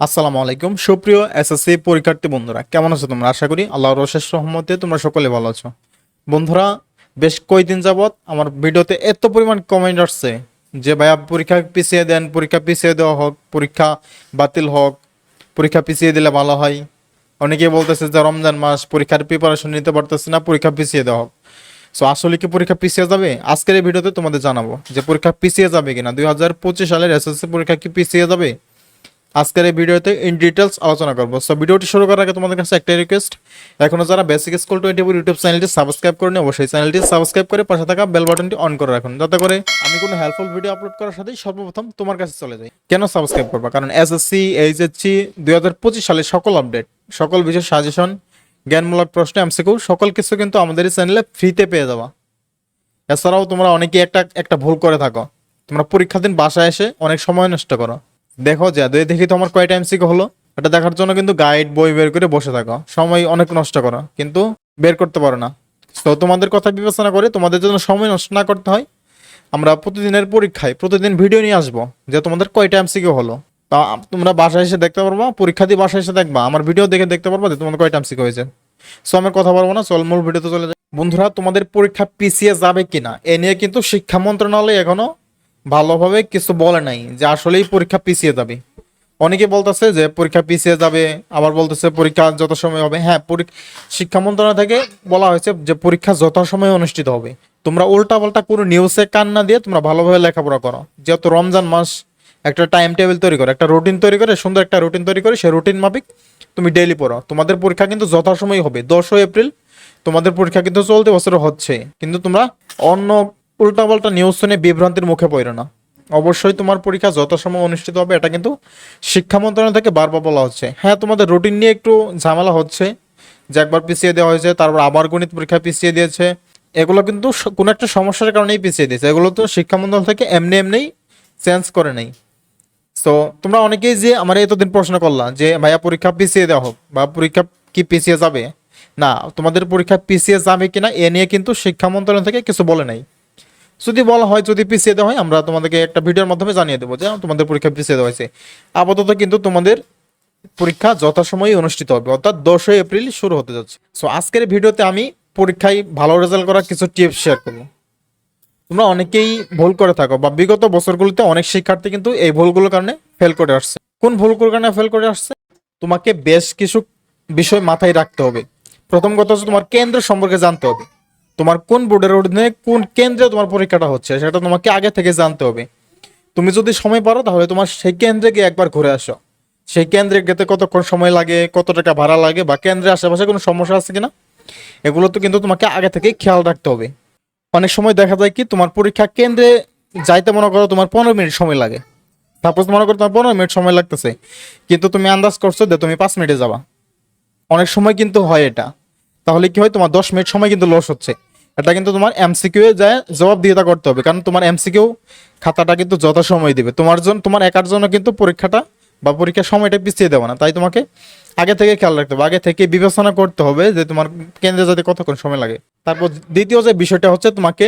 আসসালামু আলাইকুম। সুপ্রিয় এসএসসি পরীক্ষার্থী বন্ধুরা, কেমন আছো তোমরা? আশা করি আল্লাহর অশেষ রহমতে তোমরা সকলে ভালো আছো। বন্ধুরা, বেশ কয়েকদিন যাবৎ আমার ভিডিওতে এত পরিমাণ কমেন্ট আসছে যে, ভাইয়া, পরীক্ষা পিছিয়ে দেন, পরীক্ষা পিছিয়ে দেওয়া হোক, পরীক্ষা বাতিল হোক, পরীক্ষা পিছিয়ে দিলে ভালো হয়। অনেকেই বলতেছে যে, রমজান মাস, পরীক্ষার প্রিপারেশন নিতে পারতেছে না, পরীক্ষা পিছিয়ে দেওয়া হোক। সো আসলে কি পরীক্ষা পিছিয়ে যাবে? আজকের এই ভিডিওতে তোমাদের জানাব যে, পরীক্ষা পিছিয়ে যাবে কিনা? দুই হাজার পঁচিশ সালের এসএসসি পরীক্ষা কি পিছিয়ে যাবে? আজকের এই ভিডিওতে ইন ডিটেলস আলোচনা করব। সো ভিডিওটি শুরু করার আগে তোমাদের কাছে একটাই রিকোয়েস্ট এখনও যারা বেসিক স্কুল টোয়েন্টি ইউটিউব চ্যানেলটি সাবস্ক্রাইব করে অবশ্যই চ্যানেলটি সাবস্ক্রাইব করে পাশে থাকা বেল বাটনটি অন করে রাখুন। যাতে করে আমি কোনো হেল্পফুল ভিডিও আপলোড করার সাথেই সর্বপ্রথম তোমার কাছে চলে যাই। কেন সাবস্ক্রাইব করবা? কারণ এসএসসি এইচএসসি দুই হাজার পঁচিশ সালের সকল আপডেট সকল বিষয় সাজেশন জ্ঞানমূলক প্রশ্ন এমসিকিউ সকল কিছু কিন্তু আমাদের এই চ্যানেলে ফ্রিতে পেয়ে যাবা। এছাড়াও তোমরা অনেকেই একটা একটা ভুল করে থাকো। তোমরা পরীক্ষার দিন বাসায় এসে অনেক সময় নষ্ট করো। দেখো যে দেখি তোমার কয়টা এমসিকিউ হলো? এটা দেখার জন্য কিন্তু গাইড বই বের করে বসে থাকো। সময় অনেক নষ্ট করো, কিন্তু বের করতে পারো না। তো তোমাদের কথা বিবেচনা করে তোমাদের জন্য সময় নষ্ট না করতে হয়। আমরা প্রতিদিনের পরীক্ষায়, প্রতিদিন ভিডিও নিয়ে আসব যে তোমাদের কয়টা এমসিকিউ হলো। তা তোমরা বাসায় এসে দেখতে পারবা, পরীক্ষা দিয়ে বাসায় এসে দেখবা। আমার ভিডিও দেখে দেখতে পারবা যে তোমাদের কয়টা এমসিকিউ হয়েছে। সো আমি কথা বলব না, চল মূল ভিডিওতে চলে যাই। বন্ধুরা, তোমাদের পরীক্ষা পিছিয়ে যাবে কিনা, এ নিয়ে কিন্তু শিক্ষা মন্ত্রণালয় এখনও ভালোভাবে কিছু বলে নাই যে আসলেই পরীক্ষা পিছিয়ে যাবে। অনেকে বলতেছে যে পরীক্ষা পিছিয়ে যাবে, আবার বলতেছে পরীক্ষা যত সময় হবে। হ্যাঁ শিক্ষা মন্ত্রণালয় থেকে বলা হয়েছে যে পরীক্ষা যত সময় অনুষ্ঠিত হবে। তোমরা উল্টা পাল্টা কোনো নিউজে কান না দিয়ে তোমরা ভালোভাবে লেখাপড়া করো। যেহেতু রমজান মাস একটা টাইম টেবিল তৈরি করো, একটা রুটিন তৈরি করে, সুন্দর একটা রুটিন তৈরি করে, সেই রুটিন মাফিক তুমি ডেইলি পড়ো। তোমাদের পরীক্ষা কিন্তু যথাসময় হবে, দশই এপ্রিল তোমাদের পরীক্ষা কিন্তু চলতে বছর হচ্ছে। কিন্তু তোমরা অন্য উল্টাপাল্টা নিউজ শুনে বিভ্রান্তির মুখে পড়ো না। অবশ্যই তোমার পরীক্ষা যত সময় অনুষ্ঠিত হবে, এটা কিন্তু শিক্ষা মন্ত্রণালয় থেকে বারবার বলা হচ্ছে। হ্যাঁ তোমাদের রুটিন নিয়ে একটু ঝামেলা হচ্ছে। যে একবার পিছিয়ে দেওয়া হয়েছে, তারপর আবার গণিত পরীক্ষা পিছিয়ে দিয়েছে। এগুলো কিন্তু কোনো একটা সমস্যার কারণেই পিছিয়ে দিয়েছে। এগুলো তো শিক্ষা মন্ত্রণালয় থেকে এমনি এমনিই চেঞ্জ করে নেই। সো তোমরা অনেকেই যে আমার এতদিন প্রশ্ন করলা যে, ভাইয়া, পরীক্ষা পিছিয়ে দেওয়া হোক বা পরীক্ষা কি পিছিয়ে যাবে? না, তোমাদের পরীক্ষা পিছিয়ে যাবে কিনা, এ নিয়ে কিন্তু শিক্ষা মন্ত্রণালয় থেকে কিছু বলে নাই। যদি বলা হয়, যদি পিছিয়ে দেওয়া হয়, আমরা তোমাদেরকে একটা ভিডিওর মাধ্যমে জানিয়ে দেবো যে তোমাদের পরীক্ষা পিছিয়ে দেওয়া হয়েছে। আপাতত কিন্তু তোমাদের পরীক্ষা যথাসময়ে অনুষ্ঠিত হবে, অর্থাৎ দশই এপ্রিল শুরু হতে যাচ্ছে। সো আজকের ভিডিওতে আমি পরীক্ষায় ভালো রেজাল্ট করার কিছু টিপস শেয়ার করব। তোমরা অনেকেই ভুল করে থাকো, বা বিগত বছরগুলোতে অনেক শিক্ষার্থী কিন্তু এই ভুলগুলোর কারণে ফেল করে আসছে। কোন ভুলগুলোর কারণে ফেল করে আসছে? তোমাকে বেশ কিছু বিষয় মাথায় রাখতে হবে। প্রথম কথা হচ্ছে তোমার কেন্দ্র সম্পর্কে জানতে হবে। তোমার কোন বোর্ডের অধীনে কোন কেন্দ্রে তোমার পরীক্ষাটা হচ্ছে, সেটা তোমাকে আগে থেকে জানতে হবে। তুমি যদি সময় পারো, তাহলে তোমার সেই কেন্দ্রে গিয়ে একবার ঘুরে আসো। সেই কেন্দ্রে গেতে কতক্ষণ সময় লাগে, কত টাকা ভাড়া লাগে, বা কেন্দ্রের আশেপাশে কোনো সমস্যা আছে কিনা, এগুলো তো কিন্তু তোমাকে আগে থেকে খেয়াল রাখতে হবে। অনেক সময় দেখা যায় কি, তোমার পরীক্ষা কেন্দ্রে যাইতে মনে করো তোমার পনেরো মিনিট সময় লাগে। সাপোজ মনে করো তোমার পনেরো মিনিট সময় লাগতেছে, কিন্তু তুমি আন্দাজ করছ যে তুমি পাঁচ মিনিটে যাবা। অনেক সময় কিন্তু হয় এটা। তাহলে কি হয়, তোমার দশ মিনিট সময় কিন্তু লস হচ্ছে। এটা কিন্তু তোমার এমসিকিউ এ যায় জবাব দিয়ে তা করতে হবে। কারণ তোমার এমসিকিউ খাতাটা কিন্তু যথাসময় দিবে। তোমার জন্য তোমার একার জন্য কিন্তু পরীক্ষাটা বা পরীক্ষার সময়টা পিছিয়ে দেবো না। তাই তোমাকে আগে থেকে খেয়াল রাখতে হবে। আগে থেকে বিবেচনা করতে হবে যে তোমার কেন্দ্রে যাতে কতক্ষণ সময় লাগে। তারপর দ্বিতীয় যে বিষয়টা হচ্ছে, তোমাকে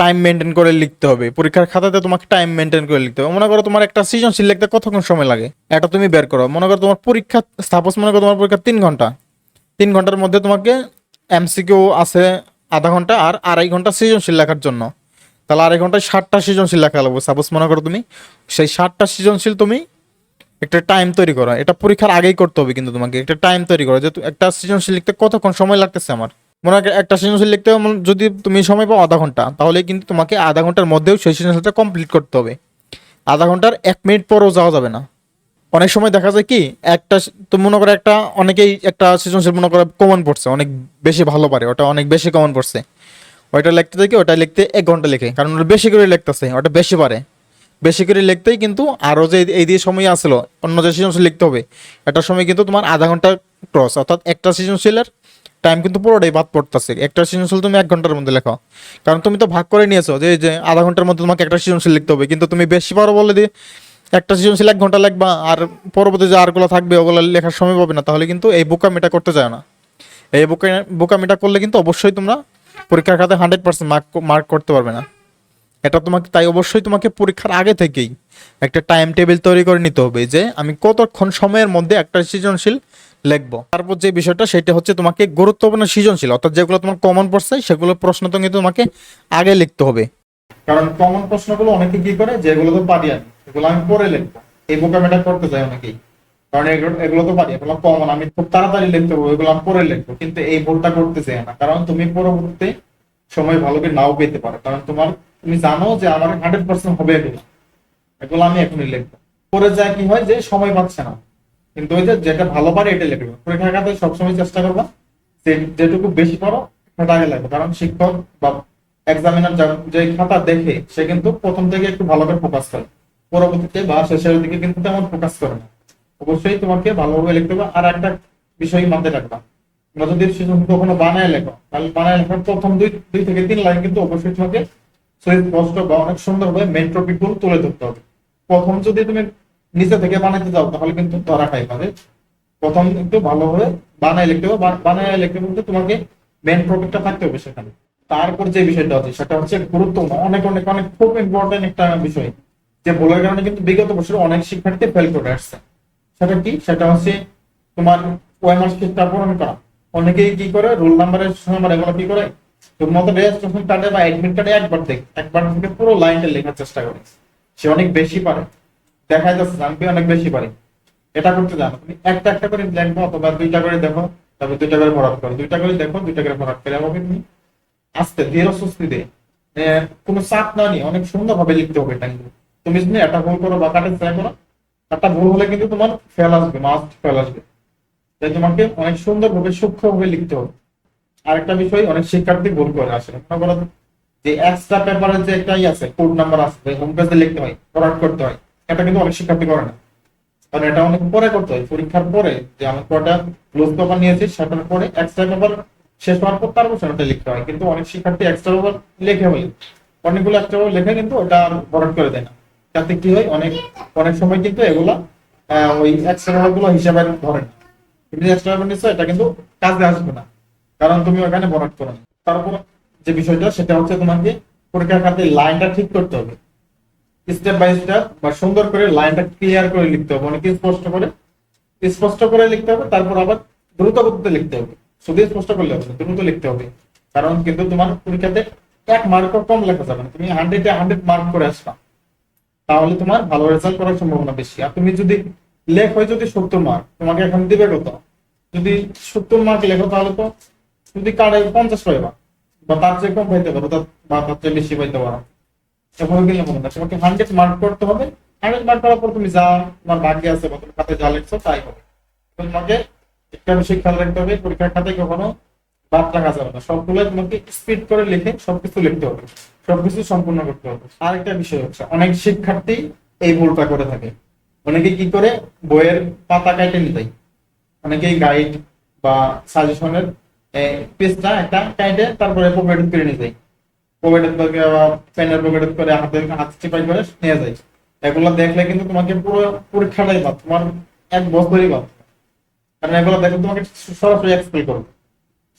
টাইম মেনটেন করে লিখতে হবে। পরীক্ষার খাতাতে তোমাকে টাইম মেনটেন করে লিখতে হবে। মনে করো তোমার একটা সৃজনশীল লিখতে কতক্ষণ সময় লাগে? এটা তুমি বের করো। মনে করো তোমার পরীক্ষা, সাপোজ মনে করো তোমার পরীক্ষা তিন ঘণ্টা। তিন ঘণ্টার মধ্যে তোমাকে এমসিকিউ আছে আধা ঘণ্টা আর আড়াই ঘণ্টা সৃজনশীল লেখার জন্য। তাহলে আড়াই ঘন্টায় ষাটটা সৃজনশীল লেখা লাগবে সাপোজ মনে করো তুমি সেই ষাটটা সৃজনশীল তুমি একটা টাইম তৈরি করো। এটা পরীক্ষার আগেই করতে হবে কিন্তু তোমাকে একটা টাইম তৈরি করো যে একটা সৃজনশীল লিখতে কতক্ষণ সময় লাগতেছে আমার? মনে হয় একটা সৃজনশীল লিখতে যদি তুমি সময় পাও আধা ঘণ্টা, তাহলে কিন্তু তোমাকে আধা ঘণ্টার মধ্যেও সেই সৃজনশীলটা কমপ্লিট করতে হবে। আধা ঘণ্টার এক মিনিট পরও যাওয়া যাবে না। অনেক সময় দেখা যায় কি, একটা তো মনে করো একটা অনেকেই একটা সৃজনশীল মনে করো কমন পড়ছে, অনেক বেশি ভালো পারে, ওটা অনেক বেশি কমন পড়ছে। ওইটা লিখতে দেখি ওটা লিখতে এক ঘণ্টা লিখে, কারণ ওটা বেশি করে লিখতেছে, ওটা বেশি পারে। বেশি করে লিখতেই কিন্তু আরও যে এই দিয়ে সময় আসলো, অন্য যে সৃজনশীল লিখতে হবে, একটা সময় কিন্তু তোমার আধা ঘণ্টা ক্রস অর্থাৎ একটা সৃজনশীলের টাইম কিন্তু পুরোটাই বাদ পড়তেছে। একটা সৃজনশীল তুমি এক ঘণ্টার মধ্যে লেখো কারণ তুমি তো ভাগ করে নিয়েছো যে আধা ঘণ্টার মধ্যে তোমাকে একটা সৃজনশীল লিখতে হবে, কিন্তু তুমি বেশি পারো বলে দিয়ে একটা সৃজনশীল এক ঘণ্টা লিখবা আর পরবর্তী যে আরগুলো থাকবে, ওগুলো লেখার সময় পাবে না, তাহলে কিন্তু এই বোকামিটা করতে যায় না। এই বোকা, বোকামিটা করলে কিন্তু অবশ্যই তোমরা পরীক্ষার খাতে হান্ড্রেড পার্সেন্ট মার্ক মার্ক করতে পারবে না। এটা তোমাকে, তাই অবশ্যই তোমাকে পরীক্ষার আগে থেকেই একটা টাইম টেবিল তৈরি করে নিতে হবে যে আমি কতক্ষণ সময়ের মধ্যে একটা সৃজনশীল লিখব। তারপর যে বিষয়টা, সেটা হচ্ছে তোমাকে গুরুত্বপূর্ণ সৃজনশীল, অর্থাৎ যেগুলো তোমার কমন পড়ছে, সেগুলো প্রশ্ন তো কিন্তু তোমাকে আগে লিখতে হবে। কারণ কমন প্রশ্নগুলো অনেকে কি করে? যেগুলো তো পারি আমি, এগুলো আমি পরে লিখব। এই বোকামেটা করতে চাই অনেকেই। কারণ এগুলো তো পারি এগুলো কমন আমি খুব তাড়াতাড়ি লিখতে পারব, এগুলো আমি পরে লিখব। কিন্তু এই ভুলটা করতে চাই না। কারণ তুমি পরবর্তী সময় ভালো করে নাও পেতে পারো। কারণ তোমার, তুমি জানো যে আমার হান্ড্রেড পার্সেন্ট হবে এগুলো। এগুলো আমি এখনই লিখব। পরে যায় কি হয় যে সময় পাচ্ছে না। কিন্তু ওই যে যেটা ভালো পারে এটা লিখবে। পরীক্ষার খাতায় সবসময় চেষ্টা করবা যেটুকু বেশি পারো, সেটা আগে লাগবে কারণ শিক্ষক বা এক্সামিনার যে খাতা দেখে, সে কিন্তু প্রথম থেকে একটু ভালো করে ফোকাস করে। পরবর্তীতে বা শেষের দিকে কিন্তু তেমন ফোকাস করে না। অবশ্যই তোমাকে ভালোভাবে লিখতে হবে। আর একটা বিষয় মাথায় রাখবা। তোমরা যদি কখনো বানায় লেখো, তাহলে বানায় লেখার প্রথম দুই দুই থেকে তিন লাইন কিন্তু অবশ্যই তোমাকে শরীর স্পষ্ট বা অনেক সুন্দরভাবে মেন টপিকগুলো তুলে ধরতে হবে। প্রথম যদি তুমি নিচে থেকে বানাইতে যাও তাহলে কিন্তু ধরা খাই পাবে প্রথম একটু ভালোভাবে বানায় লিখতে হবে। বানায় লিখতে বলতে তোমাকে মেন টপিকটা থাকতে হবে সেখানে। তারপর যে বিষয়টা আছে সেটা হচ্ছে গুরুত্বপূর্ণ। অনেক অনেক অনেক খুব ইম্পর্টেন্ট একটা বিষয়। যে ভুলের কারণে কিন্তু বিগত বছরে অনেক শিক্ষার্থী ফেল করে আসছে। সেটা কি? সেটা হচ্ছে তোমার ওএমআর শিটটা পূরণ করা। অনেকেই কি করে? রোল নাম্বারের নাম্বার এগুলো কি করে? তোর মতো রেজিস্ট্রেশন কার্ডে বা অ্যাডমিট কার্ডে একবার দেখ, একবার থেকে পুরো লাইনটা লেখার চেষ্টা করে। সে অনেক বেশি পারে। দেখা যাচ্ছে আমি অনেক বেশি পারি। এটা করতে জানো, তুমি একটা একটা করে লিখব অথবা দুইটা করে দেখো। তারপর দুইটা করে ভরাট করো, দুইটা করে দেখো, দুইটা করে ভরাট করে, এভাবে তুমি আস্তে ধীর সুস্থিতে। আহ, কোনো চাপ না নিয়ে অনেক সুন্দর ভাবে লিখতে হবে এটা তুমি যদি একটা ভুল করো বা কাটে ট্রাই করো একটা ভুল হলে কিন্তু তোমার ফেল আসবে মাস্ট ফেল আসবে। তাই তোমাকে অনেক সুন্দর ভাবে সূক্ষ্ম ভাবে লিখতে হবে। আরেকটা বিষয় অনেক শিক্ষার্থী ভুল করে আসে। মনে করো যে এক্সট্রা পেপারের যে একটাই আছে কোড নাম্বার আছে হোম পেজে লিখতে হয় ফরওয়ার্ড করতে হয় এটা কিন্তু অনেক শিক্ষার্থী করে না। কারণ এটা অনেক পরে করতে হয়। পরীক্ষার পরে যে আমি কটা ক্লোজ পেপার নিয়েছি সেটার পরে এক্সট্রা পেপার শেষ হওয়ার পর তারপর সেটা লিখতে হয়, কিন্তু অনেক শিক্ষার্থী এক্সট্রা পেপার লেখে হয় অনেকগুলো এক্সট্রা পেপার লেখে, কিন্তু ওটা আর ফরওয়ার্ড করে দেয় না। তাতে কি হয়, অনেক অনেক সময় কিন্তু এগুলা ওই এক্সট্রা পেপারগুলো হিসাবে ধরে না। তুমি এক্সট্রা পেপার নিচ্ছ, এটা কিন্তু কাজে আসবে না। কারণ তুমি ওখানে ফরওয়ার্ড করো না। তারপর যে বিষয়টা, সেটা হচ্ছে তোমাকে পরীক্ষার খাতে লাইনটা ঠিক করতে হবে। স্টেপ বাই স্টেপ বা সুন্দর করে লাইনটা ক্লিয়ার করে লিখতে হবে। অনেক স্পষ্ট করে স্পষ্ট করে লিখতে হবে, তারপর আবার দ্রুত গতিতে লিখতে হবে। শুধু স্পষ্ট করলে হবে না, দ্রুত লিখতে হবে। কারণ কিন্তু তোমার পরীক্ষাতে এক মার্ক কম লেখা যাবে না। তুমি হান্ড্রেডে হান্ড্রেড মার্ক করে আসবা। তাহলে তোমার ভালো রেজাল্ট করার সম্ভাবনা বেশি। আর তুমি যদি লেখ হয় যদি সত্তর মার্ক তোমাকে এখন দিবে কত? যদি সত্তর মার্ক লেখো তাহলে তো যদি কারে পঞ্চাশ পাইবা বা তার চেয়ে কম পাইতে পারো বা তার চেয়ে বেশি পাইতে পারো। এভাবে গেলে মনে না। তোমাকে হান্ড্রেড মার্ক করতে হবে। হান্ড্রেড মার্ক করার পর তুমি যা তোমার ভাগ্যে আছে বা তুমি খাতে যা লিখছো তাই হবে। তোমাকে একটা বিষয় খেয়াল রাখতে হবে, পরীক্ষার খাতায় কখনো বাদ রাখা যাবে না। সবগুলো তোমাকে স্পিড করে লিখে সবকিছু লিখতে হবে। সবকিছু সম্পূর্ণ করতে হবে। আরেকটা বিষয় হচ্ছে, অনেক শিক্ষার্থী এই ভুলটা করে থাকে। অনেকে কি করে? বইয়ের পাতা কাটে নিতে অনেকেই গাইড বা সাজেশনের পেজটা একটা কাইটে তারপরে পকেট করে নিয়ে যায়। পকেটের করে বা পেনের পকেটের করে হাতে, হাত চিপাই করে নিয়ে যায়। এগুলো দেখলে কিন্তু তোমাকে পুরো পরীক্ষাটাই বাদ, তোমার এক বছরই বাদ। কারণ এগুলো দেখে তোমাকে সরাসরি এক্সপ্লেন করবে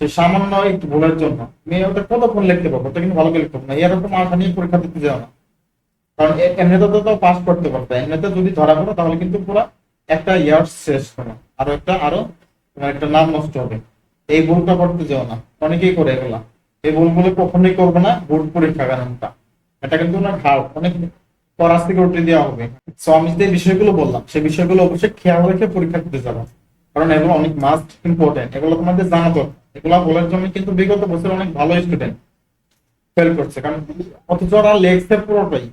সেই সামান্য একটু ভুলের জন্য। তুমি ওটা কতক্ষণ লিখতে পারব? ওটা কিন্তু ভালো করে লিখতে না। এরকম আশা নিয়ে পরীক্ষা দিতে যাও না। কারণ এমনিতে তো পাস করতে পারবে। এমনিতে যদি ধরা পড়ো, তাহলে কিন্তু পুরো একটা ইয়ার শেষ হবে। আরও একটা, আরও তোমার একটা নাম নষ্ট হবে। এই ভুলটা করতে যাও না। অনেকেই করে এগুলা। এই ভুলগুলো কখনোই করবে না। বোর্ড পরীক্ষা কারণটা। এটা কিন্তু না ঘাড় অনেক পরাস থেকে উঠে দেওয়া হবে। সো আমি যে বিষয়গুলো বললাম, সেই বিষয়গুলো অবশ্যই খেয়াল রেখে পরীক্ষা দিতে যাব। কারণ এগুলো অনেক মাস্ট ইম্পর্টেন্ট এগুলো তোমাদের জানা দরকার এগুলো বলার জন্য কিন্তু বিগত বছর অনেক ভালো স্টুডেন্ট ফেল করছে। কারণ অথচ ওরা লেখছে পুরোটাই।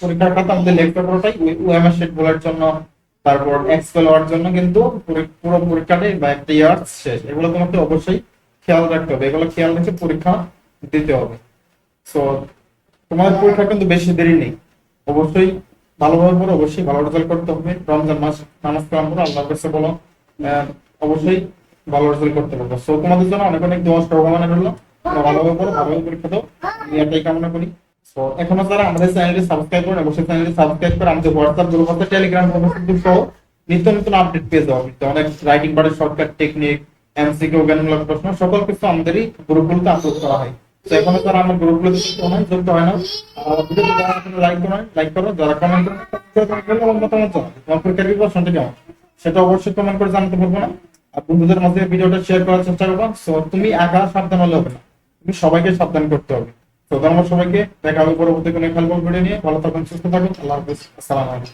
পরীক্ষার খাতা আমাদের লেখছে পুরোটাই। ওএমএস শিট বলার জন্য, তারপর এক্সেল হওয়ার জন্য কিন্তু পুরো- পুরো পরীক্ষাটাই বা একটা ইয়ার শেষ। এগুলো তোমাকে অবশ্যই খেয়াল রাখতে হবে। এগুলো খেয়াল রেখে পরীক্ষা দিতে হবে। সো তোমাদের পরীক্ষা কিন্তু বেশি দেরি নেই। অবশ্যই ভালোভাবে পড়ো। অবশ্যই ভালো রেজাল্ট করতে হবে। রমজান মাস, নামাজ কালাম করো আল্লাহর কাছে বলো। অবশ্যই ভালো রেজাল্ট করতে পারব। সো তোমাদের জন্য অনেক অনেক দোয়া, শুভকামনা রইল। ভালোভাবে পড়ো ভালোভাবে পরীক্ষা দাও। এটাই কামনা করি। সো এখনও যারা আমাদের চ্যানেলটি সাবস্ক্রাইব করেন অবশ্যই চ্যানেলটি সাবস্ক্রাইব করে আমাদের হোয়াটসঅ্যাপ গ্রুপ আছে টেলিগ্রাম গ্রুপ সহ নিত্য নতুন আপডেট পেয়ে যাব অনেক রাইটিং পার্টের শর্টকাট টেকনিক এমসিকিউ প্রশ্ন, সকল কিছু আমাদের এই গ্রুপগুলোতে আপলোড করা হয়। তো এখনও তারা আমার গ্রুপগুলোতে যুক্ত হয় যুক্ত হয় না আর ভিডিওতে যারা লাইক করো লাইক করো। যারা কমেন্ট করো তোমার পরীক্ষার সেটা অবশ্যই কমেন্ট করে জানতে পারব না। আর বন্ধুদের মাঝে ভিডিওটা শেয়ার করার চেষ্টা করব। সো তুমি একা সাবধান হলে হবে না। তুমি সবাইকে সাবধান করতে হবে। তো ধন্যবাদ সবাইকে। দেখা হবে পরবর্তী কোনো খেলব ভিডিও নিয়ে। ভালো থাকুন, সুস্থ থাকুন। আল্লাহ হাফিজ। আসসালামু আলাইকুম।